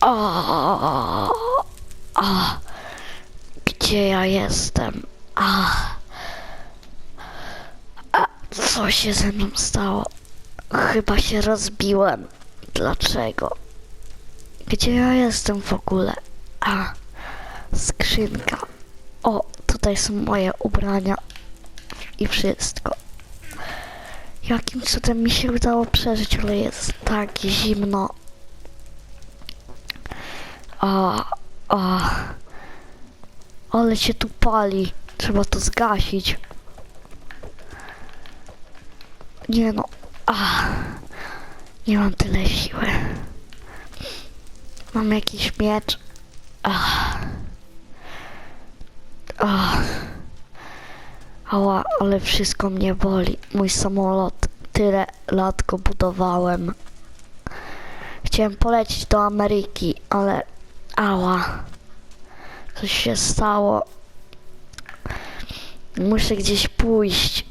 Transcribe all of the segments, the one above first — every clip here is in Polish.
O, a, gdzie ja jestem? A, a, co się ze mną stało? Chyba się rozbiłem. Dlaczego? Gdzie ja jestem w ogóle? A, skrzynka. O, tutaj są moje ubrania i wszystko. Jakim cudem mi się udało przeżyć, ale jest tak zimno. A, a. Ale się tu pali. Trzeba to zgasić. Nie no. A. Nie mam tyle siły. Mam jakiś miecz. Ach. Ach. Ała, ale wszystko mnie boli. Mój samolot. Tyle lat go budowałem. Chciałem polecieć do Ameryki, ale ała. Coś się stało. Muszę gdzieś pójść.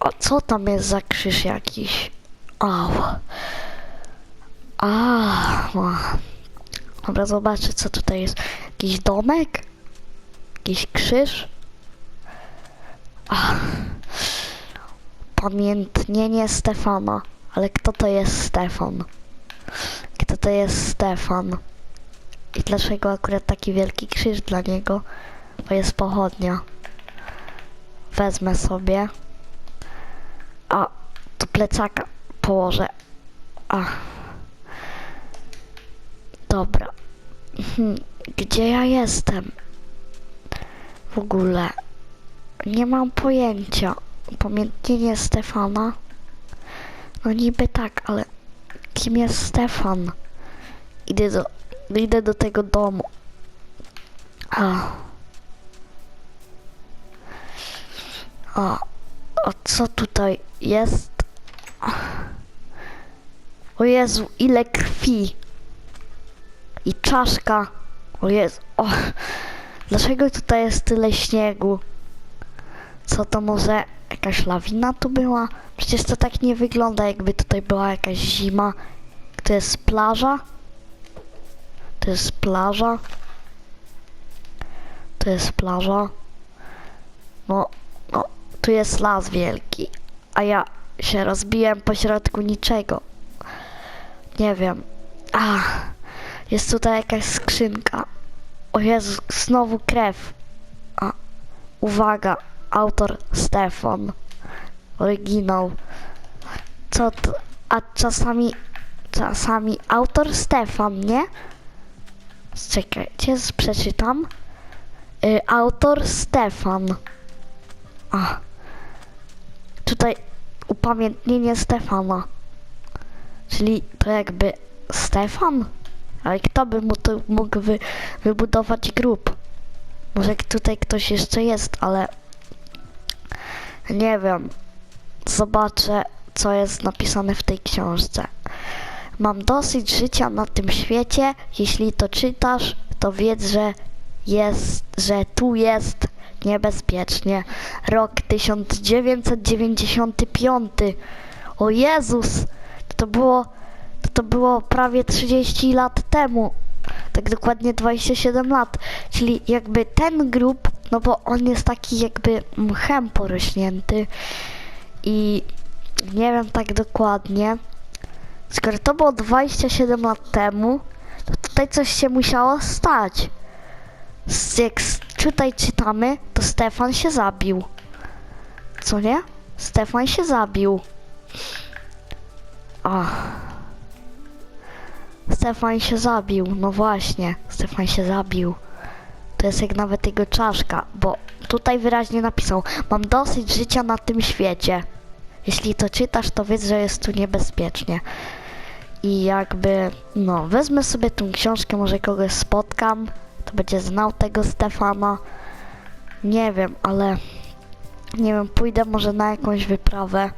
O, co tam jest za krzyż jakiś? Au. A, Dobra, zobaczę co tutaj jest. Jakiś domek? Jakiś krzyż? Ach. Pamiętnienie Stefana. Ale kto to jest Stefan? Kto to jest Stefan? I dlaczego akurat taki wielki krzyż dla niego? Bo jest pochodnia. Wezmę sobie. A, tu plecaka położę. A. Dobra. Hmm, Gdzie ja jestem? W ogóle. Nie mam pojęcia. Pamiętnienie Stefana? No niby tak, ale kim jest Stefan? Idę do, idę do tego domu. A. A, a co tutaj jest? O Jezu, ile krwi. I czaszka. O Jezu, o. Dlaczego tutaj jest tyle śniegu? Co to może jakaś lawina tu była? Przecież to tak nie wygląda, jakby tutaj była jakaś zima. To jest plaża? To jest plaża? To jest plaża? No, no, tu jest las wielki, a ja się rozbiłem pośrodku niczego. Nie wiem. A, jest tutaj jakaś skrzynka. O Jezu, znowu krew. A, uwaga, autor Stefan. Oryginał. Co to? A czasami, czasami autor Stefan, nie? Czekajcie, przeczytam. Y, autor Stefan. A. Tutaj upamiętnienie Stefana. Czyli to jakby Stefan? Ale kto by mu tu mógł wy, wybudować grób? Może tutaj ktoś jeszcze jest, ale nie wiem. Zobaczę, co jest napisane w tej książce. Mam dosyć życia na tym świecie. Jeśli to czytasz, to wiedz, że jest, że tu jest niebezpiecznie. Rok 1995. O Jezus! To było, to było prawie 30 lat temu. Tak dokładnie 27 lat. Czyli jakby ten grób, no bo on jest taki jakby mchem porośnięty i nie wiem tak dokładnie. Skoro to było 27 lat temu, to tutaj coś się musiało stać. Jak tutaj czytamy, to Stefan się zabił. Co nie? Stefan się zabił. O. Stefan się zabił, no właśnie, Stefan się zabił. To jest jak nawet jego czaszka, bo tutaj wyraźnie napisał, mam dosyć życia na tym świecie. Jeśli to czytasz, to wiedz, że jest tu niebezpiecznie. I jakby, no, wezmę sobie tą książkę, może kogoś spotkam, to będzie znał tego Stefana. Nie wiem, ale nie wiem, pójdę może na jakąś wyprawę.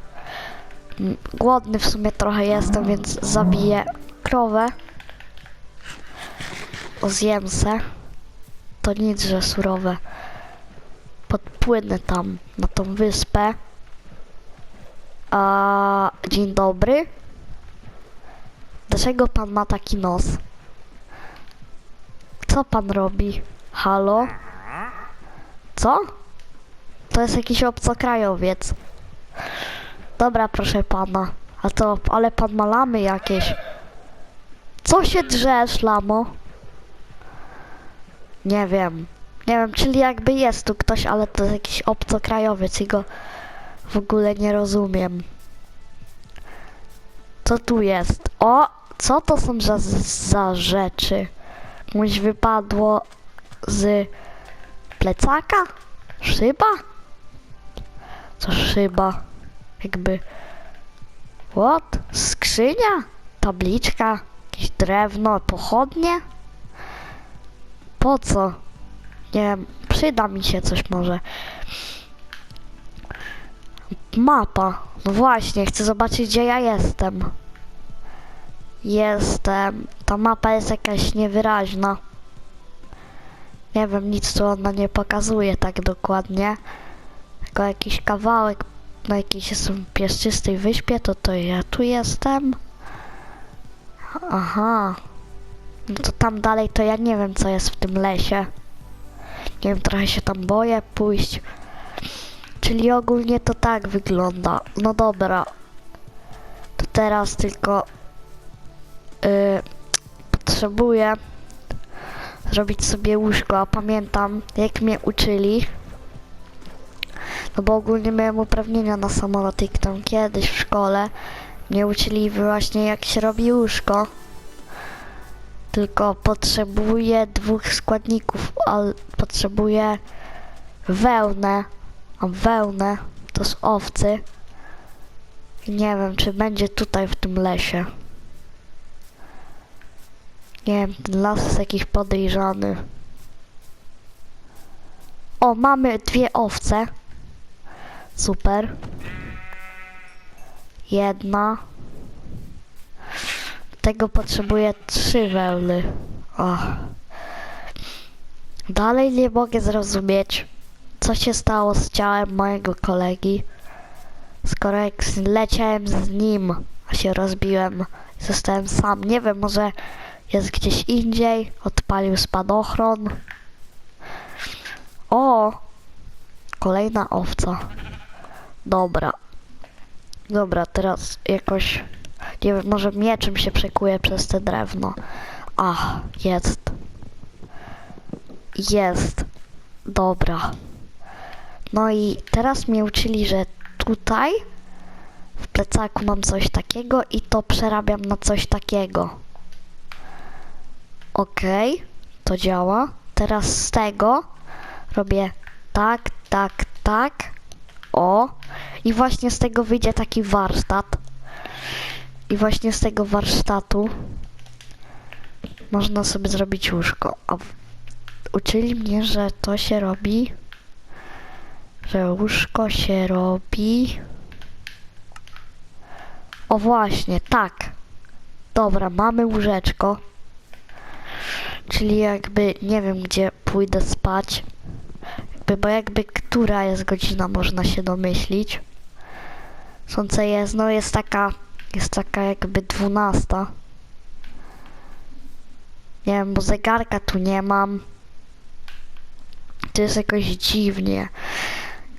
Mm, Głodny w sumie trochę jestem, więc zabiję krowę. Zjem se. To nic, że surowe. Podpłynę tam, na tą wyspę. A, dzień dobry. Dlaczego pan ma taki nos? Co pan robi? Halo? Co? To jest jakiś obcokrajowiec. Dobra, proszę pana. A to, ale pan ma lamy jakieś. Co się drzesz, lamo? Nie wiem. Nie wiem, czyli jakby jest tu ktoś, ale to jest jakiś obcokrajowiec i go w ogóle nie rozumiem. Co tu jest? O! Co to są za, za rzeczy? Komuś wypadło z plecaka? Szyba? Co szyba? Jakby... What? Skrzynia? Tabliczka? Jakieś drewno? Pochodnie? Po co? Nie wiem, przyda mi się coś może. Mapa. No właśnie, chcę zobaczyć gdzie ja jestem. Jestem. Ta mapa jest jakaś niewyraźna. Nie wiem, nic tu ona nie pokazuje tak dokładnie. Tylko jakiś kawałek na jakiejś jestem pieszczystej wyspie, to to ja tu jestem. Aha. No to tam dalej to ja nie wiem co jest w tym lesie. Nie wiem, trochę się tam boję pójść. Czyli ogólnie to tak wygląda. No dobra. To teraz tylko yy, potrzebuję zrobić sobie łóżko, a pamiętam jak mnie uczyli. No bo ogólnie miałem uprawnienia na samolot i tam kiedyś w szkole mnie uczyli właśnie jak się robi łóżko. Tylko potrzebuję dwóch składników, ale potrzebuję wełnę, a wełnę to z owcy. Nie wiem, czy będzie tutaj w tym lesie. Nie wiem, ten las jest jakiś podejrzany. O, mamy dwie owce. Super. Jedna. Tego potrzebuję trzy wełny. O. Dalej nie mogę zrozumieć, co się stało z ciałem mojego kolegi. Skoro jak leciałem z nim, a się rozbiłem, zostałem sam. Nie wiem, może jest gdzieś indziej, odpalił spadochron. O! Kolejna owca. Dobra. Dobra, teraz jakoś, nie wiem, może mieczem się przekuje przez te drewno. Ach, jest. Jest. Dobra. No i teraz mnie uczyli, że tutaj w plecaku mam coś takiego i to przerabiam na coś takiego. Okej, to działa. Teraz z tego robię tak, tak, tak. O. I właśnie z tego wyjdzie taki warsztat. I właśnie z tego warsztatu można sobie zrobić łóżko. A uczyli mnie, że to się robi, że łóżko się robi. O właśnie, tak. Dobra, mamy łóżeczko. Czyli jakby nie wiem gdzie pójdę spać. Jakby, bo jakby która jest godzina można się domyślić. Słońce jest, no jest taka, jest taka jakby dwunasta. Nie wiem, bo zegarka tu nie mam. To jest jakoś dziwnie.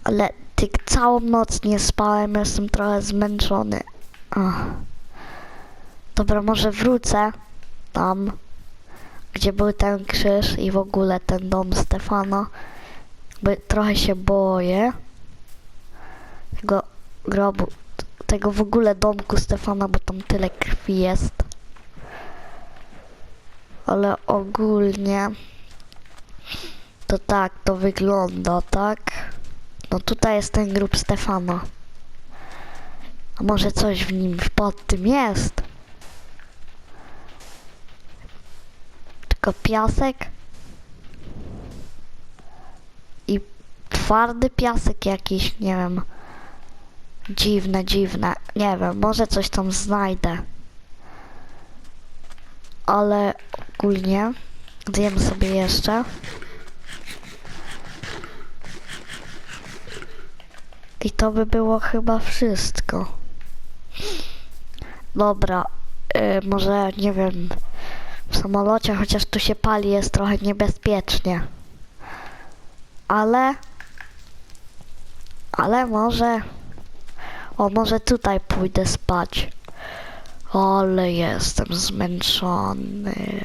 Ale ty całą noc nie spałem, jestem trochę zmęczony. Ach. Dobra, może wrócę tam gdzie był ten krzyż i w ogóle ten dom Stefana. By trochę się boję tego grobu, tego w ogóle domku Stefana, bo tam tyle krwi jest. Ale ogólnie to tak to wygląda, tak? No tutaj jest ten grób Stefana. A może coś w nim pod tym jest? Tylko piasek i twardy piasek jakiś, nie wiem. Dziwne, dziwne. Nie wiem, może coś tam znajdę. Ale ogólnie zjemy sobie jeszcze. I to by było chyba wszystko. Dobra, y, może nie wiem, samolocie, chociaż tu się pali, jest trochę niebezpiecznie. Ale... Ale może... O, może tutaj pójdę spać. Ale jestem zmęczony.